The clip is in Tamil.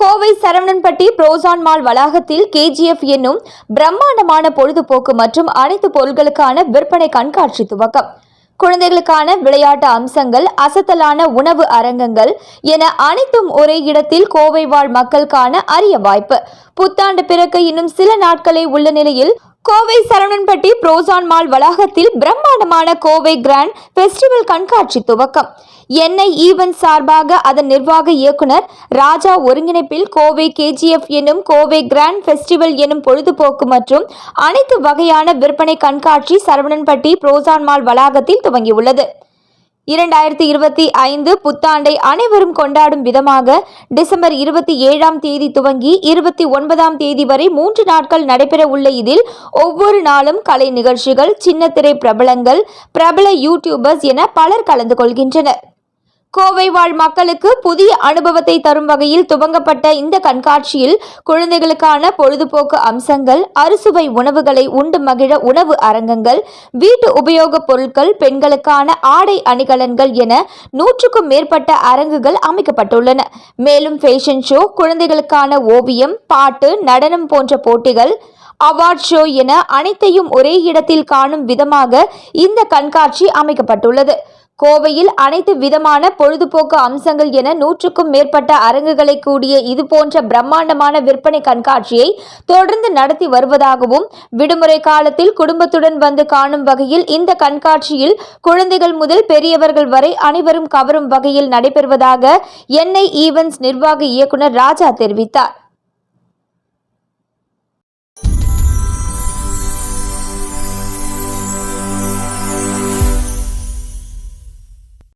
கோவை சரவணன்பட்டி புரோசான் மால் வளாகத்தில் கேஜிஎஃப் என்னும் பிரம்மாண்டமான பொழுதுபோக்கு மற்றும் அனைத்து பொருட்களுக்கான விற்பனை கண்காட்சி துவக்கம். குழந்தைகளுக்கான விளையாட்டு அம்சங்கள் அசத்தலான உணவு அரங்கங்கள் என அனைத்தும் ஒரே இடத்தில் கோவை வாழ் மக்களுக்கான அரிய வாய்ப்பு. புத்தாண்டு பிறக்க இன்னும் சில நாட்களே உள்ள நிலையில் கோவை சரவணன்பட்டி புரோசான் மால் வளாகத்தில் பிரம்மாண்டமான கோவை கிராண்ட் ஃபெஸ்டிவல் கண்காட்சி துவக்கம். என்ஐ ஈவென்ட் சார்பாக அதன் நிர்வாக இயக்குனர் ராஜா ஒருங்கிணைப்பில் கோவை கேஜிஎஃப் எனும் கோவை கிராண்ட் ஃபெஸ்டிவல் எனும் பொழுதுபோக்கு மற்றும் அனைத்து வகையான விற்பனை கண்காட்சி சரவணன்பட்டி புரோசான் மால் வளாகத்தில் துவங்கியுள்ளது. இரண்டாயிரத்தி இருபத்தி ஐந்து புத்தாண்டை அனைவரும் கொண்டாடும் விதமாக டிசம்பர் இருபத்தி ஏழாம் தேதி துவங்கி இருபத்தி ஒன்பதாம் தேதி வரை மூன்று நாட்கள் நடைபெற உள்ள இதில் ஒவ்வொரு நாளும் கலை நிகழ்ச்சிகள் சின்னத்திரை பிரபலங்கள் பிரபல யூடியூபர்ஸ் என பலர் கலந்து கொள்கின்றனர். கோவை வாழ் மக்களுக்கு புதிய அனுபவத்தை தரும் வகையில் துவங்கப்பட்ட இந்த கண்காட்சியில் குழந்தைகளுக்கான பொழுதுபோக்கு அம்சங்கள் அறுசுவை உணவுகளை உண்டு மகிழ உணவு அரங்கங்கள் வீட்டு உபயோகப் பொருட்கள் பெண்களுக்கான ஆடை அணிகலன்கள் என நூற்றுக்கும் மேற்பட்ட அரங்குகள் அமைக்கப்பட்டுள்ளன. மேலும் ஃபேஷன் ஷோ குழந்தைகளுக்கான ஓவியம் பாட்டு நடனம் போன்ற போட்டிகள் அவார்ட் ஷோ என அனைத்தையும் ஒரே இடத்தில் காணும் விதமாக இந்த கண்காட்சி அமைக்கப்பட்டுள்ளது. கோவையில் அனைத்து விதமான பொழுதுபோக்கு அம்சங்கள் என நூற்றுக்கும் மேற்பட்ட அரங்குகளை கூடிய இதுபோன்ற பிரம்மாண்டமான விற்பனை கண்காட்சியை தொடர்ந்து நடத்தி வருவதாகவும் விடுமுறை காலத்தில் குடும்பத்துடன் வந்து காணும் வகையில் இந்த கண்காட்சியில் குழந்தைகள் முதல் பெரியவர்கள் வரை அனைவரும் கவரும் வகையில் நடைபெறுவதாக என்ஐ ஈவென்ட்ஸ் நிர்வாக இயக்குனர் ராஜா தெரிவித்தார்.